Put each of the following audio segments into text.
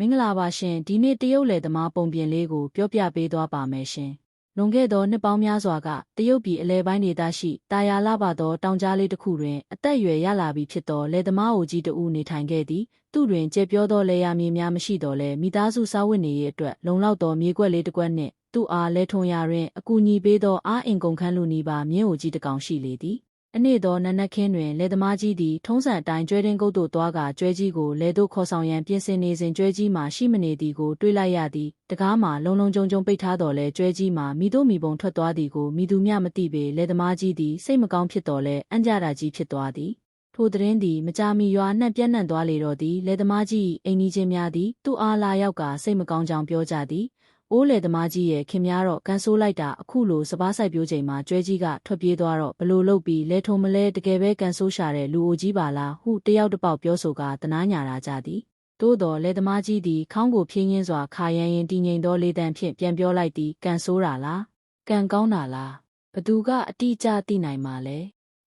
မင်္ဂလာပါရှင်ဒီနေ့တရုတ်လယ်သမားပုံပြင်လေးကိုပြောပြပေးသွားပါမယ်ရှင်လွန်ခဲ့သောနှစ်ပေါင်းများစွာကတရုတ်ပြည်အလဲပိုင်းဒေသရှိတာယာလာပါသောတောင်ကြားလေးတစ်ခုတွင်အသက်အရွယ်ရလာပြီဖြစ်သောလယ်သမားအိုကြီးတဦးနေထိုင်ခဲ့သည်သူတွင်ကျေပြောသောလေယာမြေများမရှိတော့လဲမိသားစုစားဝတ်နေရေးအတွက်လုံလောက်သောမြေကွက်လေးတစ်ကွက်နှင့်သူ့အားလဲထွန်ရာတွင်အကူအညီပေးသောအားအင်ကုန်ခန်းလူနီးပါမြင်းအိုကြီးတစ်ကောင်ရှိလေသည် အနေ့သောနနက်ခင်းတွင်လယ်သမားကြီးသည်ထုံးစံအတိုင်းကျွဲတင်းကုတ်သို့သွားကကျွဲကြီးကိုလယ်သို့ခေါ်ဆောင်ရန်ပြင်ဆင်နေစဉ်ကျွဲကြီးမှရှိမနေသည်ကိုတွေးလိုက်ရသည်တကားမှလုံလုံကြုံကြုံပိတ်ထားတော်လဲကျွဲကြီးမှမိတို့မိဘုံထွက်သွားသည်ကိုမိသူမျှမသိပေလယ်သမားကြီးသည်စိတ်မကောင်းဖြစ်တော်လဲအံ့ကြတာကြီးဖြစ်သွားသည်ထိုသတင်းသည်မကြာမီရွာနှံ့ပြန့်နှံ့သွားလေတော့သည်လယ်သမားကြီးအိမ်ကြီးချင်းများသည်သူ့အားလာရောက်ကစိတ်မကောင်းကြောင်ပြောကြသည် အိုးလေသမားကြီးရဲ့ခင်များတော့ကန်ဆိုးလိုက်တာအခုလိုစပားဆိုင်ပြိုးချိန်မှာကျွဲကြီးကထွက်ပြေးသွားတော့ဘလို့လုပ်ပြီးလဲထုံမလဲတကယ်ပဲကန်ဆိုးရှာတဲ့လူအိုကြီးပါလားဟုတယောက်တစ်ပေါက်ပြောဆိုကတနာညာလာကြသည်သို့တော်လေသမားကြီးသည်ခေါင်းကိုဖြင်းရင်းစွာခါရန်ရင်တည်ငြိမ်သောလေတံဖြင့်ပြန်ပြောလိုက်သည်ကန်ဆိုးတာလားကန်ကောင်းတာလားဘသူကအတိအကျသိနိုင်မှာလဲ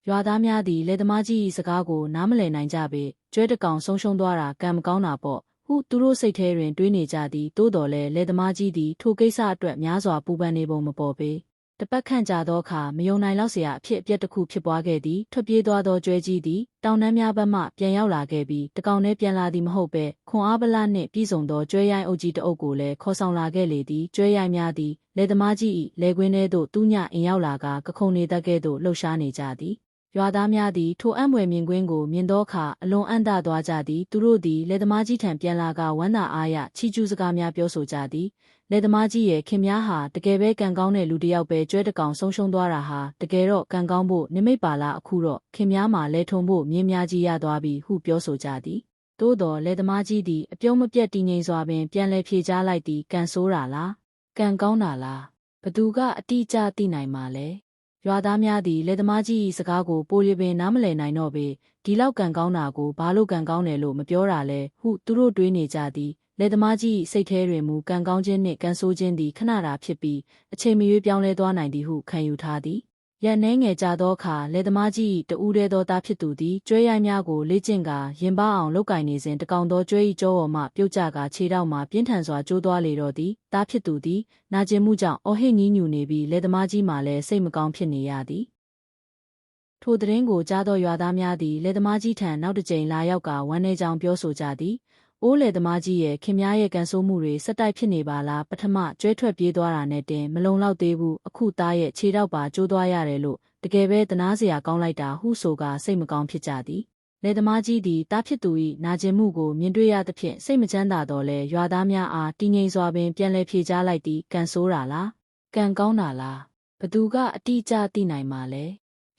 ရွာသားများသည်လေသမားကြီး၏စကားကိုနားမလည်နိုင်ကြပေကျွဲတကောင်ဆုံးရှုံးသွားတာကံမကောင်းတာပေါ့ ဟုသူတို့စိတ်ထဲတွင်တွေးနေကြသည်သို့တော်လည်းလယ်သမားကြီးသည်ထိုကိစ္စအတွက်များစွာပူပန်နေပုံမပေါ်ပေတပတ်ခန့်ကြာသောအခါမယုံနိုင်လောက်เสียအဖြစ်အပျက်တစ်ခုဖြစ်ပွားခဲ့သည်ထွက်ပြေးသွားသောကျွဲကြီးသည်တောင်တန်းများဘက်မှပြန်ရောက်လာခဲ့ပြီးတကောင်နဲ့ပြန်လာသည်မဟုတ်ပဲခွန်အားပလနှင့်ပြည်စုံသောကျွဲရိုင်းအုပ်ကြီးတအုပ်ကိုလည်းခေါ်ဆောင်လာခဲ့လေသည်ကျွဲရိုင်းများသည်လယ်သမားကြီး၏လယ်ကွင်းထဲသို့သူညအင်ရောက်လာကကခုံနေတတ်ကဲ့သို့လှုပ်ရှားနေကြသည် ရွာသားများသည်ထိုအံ့ဖွယ်မြင်ကွင်းကိုမြင်သောအခါအလွန်အံ့သသွားကြသည်သူတို့သည်လက်သမားကြီးထံပြန်လာကဝမ်းသာအားရချီကျူးစကားများပြောဆိုကြသည်လက်သမားကြီးရဲ့ခင်များဟာတကယ်ပဲကံကောင်းတဲ့လူတစ်ယောက်ပဲကျွဲတကောင်ဆုံးရှုံးသွားတာဟာတကယ်တော့ကံကောင်းဖို့နိမိတ်ပါလားအခုတော့ခင်များမှာလဲထုံဖို့မြင်းများကြီးရသွားပြီဟုပြောဆိုကြသည်သို့တော်လက်သမားကြီးသည်အပြုံးမပြတ်တည်ငြိမ်စွာပင်ပြန်လဲဖြေကြားလိုက်သည်ကံဆိုးတာလားကံကောင်းတာလားဘသူကအတိအကျသိနိုင်မှာလဲ ရွာသားများသည်လက်သမားကြီး၏စကားကိုပိုရပင်နားမလည်နိုင်တော့ပေဒီလောက်ကံကောင်းတာကိုဘာလို့ကံကောင်းတယ်လို့မပြောတာလဲဟုသူတို့တွေးနေကြသည်လက်သမားကြီး၏စိတ်ထဲတွင်မူကံကောင်းခြင်းနှင့်ကံဆိုးခြင်းသည်ခဏတာဖြစ်ပြီးအချိန်မရွေးပြောင်းလဲသွားနိုင်သည်ဟုခံယူထားသည် ရန်နှဲငယ်ကြသောအခါလက်သမားကြီး၏တူးတဲသောသားဖြစ်သူသည်ကျွဲရိုင်းများကိုလေ့ကျင့်ကာရင်ပအောင်လောက်ကင်နေစဉ်တကောင်သောကျွဲ၏ကြောပေါ်မှပြုတ်ကျကာခြေထောက်မှပြင်းထန်စွာကျိုးသွားလေတော့သည်သားဖြစ်သူသည်နာကျင်မှုကြောင့်အော်ဟစ်ညည်းညူနေပြီးလက်သမားကြီးမှလည်းစိတ်မကောင်းဖြစ်နေရသည်ထိုသတင်းကိုကြားသောရွာသားများသည်လက်သမားကြီးထံနောက်တစ်ကြိမ်လာရောက်ကဝမ်းနေကြောင်ပြောဆိုကြသည် အိုးလေသမားကြီးရဲ့ခင်များရဲ့ကန်ဆိုးမှုတွေစက်တိုက်ဖြစ်နေပါလားပထမကျွဲထွက်ပြေးသွားတာနဲ့တင်မလုံလောက်သေးဘူးအခုသားရဲ့ခြေထောက်ပါကျိုးသွားရတယ်လို့တကယ်ပဲတနာစရာကောင်းလိုက်တာဟုဆိုကစိတ်မကောင်းဖြစ်ကြသည်လေသမားကြီးသည်တားဖြစ်သူ၏နာကျင်မှုကိုမြင်တွေ့ရသဖြင့်စိတ်မချမ်းသာတော့လဲရွာသားများအားတည်ငြိမ်စွာပင်ပြန်လည်ဖြေကြားလိုက်သည်ကန်ဆိုးတာလားကံကောင်းတာလားဘသူကအတိအကျသိနိုင်မှာလဲ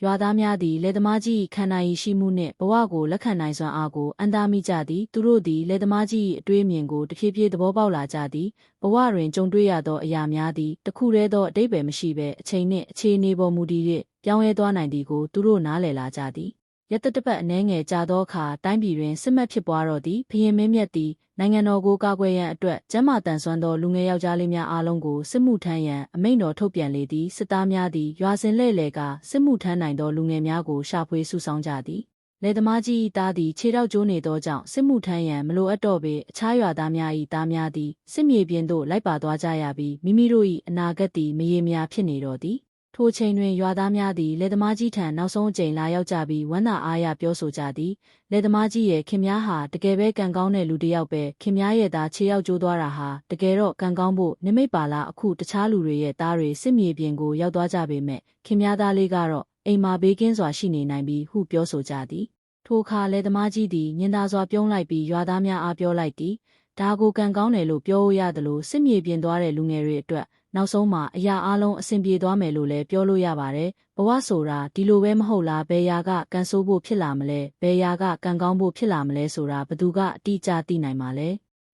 ရွာသားများသည်လယ်သမားကြီးခန္ဓာရည်ရှိမှုနှင့်ဘဝကိုလက်ခံနိုင်စွမ်းအားကိုအန်တာမိကြသည်သူတို့သည်လယ်သမားကြီးအတွေးအမြင်ကိုတဖြည်းဖြည်းသဘောပေါက်လာကြသည်ဘဝတွင်ကြုံတွေ့ရသောအရာများသည်တခုတည်းသောအတိတ်ပဲမရှိဘဲအချိန်နှင့်အခြေအနေပေါ်မူတည်၍ပြောင်းလဲသွားနိုင်သည်ကိုသူတို့နားလည်လာကြသည် ရတတပတ်အနှဲငယ်ကြာသောအခါတိုင်းပြည်တွင်စစ်မှတ်ဖြစ်ပွားတော့သည်ဖရင်မင်းမြတ်သည်နိုင်ငံတော်ကိုကာကွယ်ရန်အတွက်ကျမ်းမာတန်ဆွမ်းသောလူငယ်ယောက်ျားလေးများအားလုံးကိုစစ်မှုထမ်းရန်အမိန့်တော်ထုတ်ပြန်လေသည်စစ်သားများသည်ရွာစဉ်လှဲ့လေကစစ်မှုထမ်းနိုင်သောလူငယ်များကိုရှာဖွေစုဆောင်းကြသည်လေသမားကြီး၏သားသည်ခြေထောက်ကျိုးနေသောကြောင့်စစ်မှုထမ်းရန်မလိုအပ်တော့ပေအခြားရွာသားများ၏သားများသည်စစ်မြေပြင်သို့လိုက်ပါသွားကြရပြီးမိမိတို့၏အနာဂတ်သည်မရေမရာဖြစ်နေတော့သည် ထိုချိန်တွင်ရွာသားများသည်လက်သမားကြီးထံနောက်ဆုံးအကြိမ်လာရောက်ကြပြီးဝမ်းသာအားရပြောဆိုကြသည်လက်သမားကြီးရဲ့ခင်များဟာတကယ်ပဲကံကောင်းတဲ့လူတစ်ယောက်ပဲခင်များရဲ့သားခြေရောက်ကျိုးသွားတာဟာတကယ်တော့ကံကောင်းဖို့နိမိတ်ပါလားအခုတခြားလူတွေရဲ့သားတွေစစ်မြေပြင်ကိုရောက်သွားကြပေမဲ့ခင်များသားလေးကတော့အိမ်မှာဘေးကင်းစွာရှိနေနိုင်ပြီးဟုပြောဆိုကြသည်ထိုအခါလက်သမားကြီးသည်ညင်သာစွာပြုံးလိုက်ပြီးရွာသားများအားပြောလိုက်သည်ဒါကိုကံကောင်းတယ်လို့ပြောရသလိုစစ်မြေပြင်သွားတဲ့လူငယ်တွေအတွက် နောက်ဆုံးမှာအရာအလုံးအဆင်ပြေသွားမယ်လို့လည်းပြောလို့ရပါတယ်ဘဝဆိုတာဒီလိုပဲမဟုတ်လားဘယ်ရာကကံဆိုးဖို့ဖြစ်လာမလဲဘယ်ရာကကံကောင်းဖို့ဖြစ်လာမလဲဆိုတာဘသူကအတိအကျသိနိုင်မှာလဲ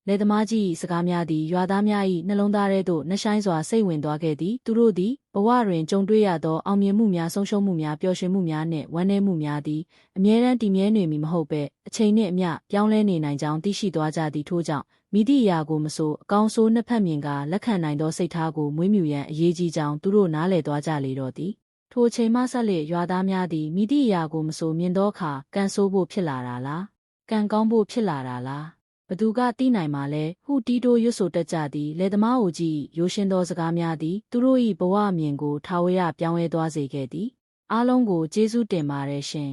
လေသမားကြီးစကားများသည်ရွာသားများ၏နှလုံးသားထဲသို့နှဆိုင်စွာစိတ်ဝင်သွားခဲ့သည်သူတို့သည်ဘဝတွင်ကြုံတွေ့ရသောအောင်မြင်မှုများဆုံးရှုံးမှုများပျော်ရွှင်မှုများနှင့်ဝမ်းနည်းမှုများသည်အမြဲတမ်းတည်မြဲနေမည်မဟုတ်ပဲအချိန်နှင့်အမျှပြောင်းလဲနေနိုင်ကြောင်းသိရှိသွားကြသည်ထို့ကြောင့်မိသည့်အရာကိုမဆိုအကောင်းဆိုးနှစ်ဖက်မြင်ကလက်ခံနိုင်သောစိတ်ထားကိုမွေးမြူရန်အရေးကြီးကြောင်းသူတို့နားလည်သွားကြလေတော့သည်ထိုချိန်မှဆက်လက်ရွာသားများသည်မိသည့်အရာကိုမဆိုမြင်သောအခါကံဆိုးဖို့ဖြစ်လာတာလားကံကောင်းဖို့ဖြစ်လာတာလား ဘသူကသိနိုင်မှာလဲဟုတီးတိုးရွတ်ဆိုတတ်ကြသည်လေသမားအိုကြီးရိုးရှင်းသောစကားများသည်သူတို့၏ဘဝအမြင်ကိုထာဝရပြောင်းလဲသွားစေခဲ့သည်အားလုံးကိုကျေးဇူးတင်ပါတယ်ရှင်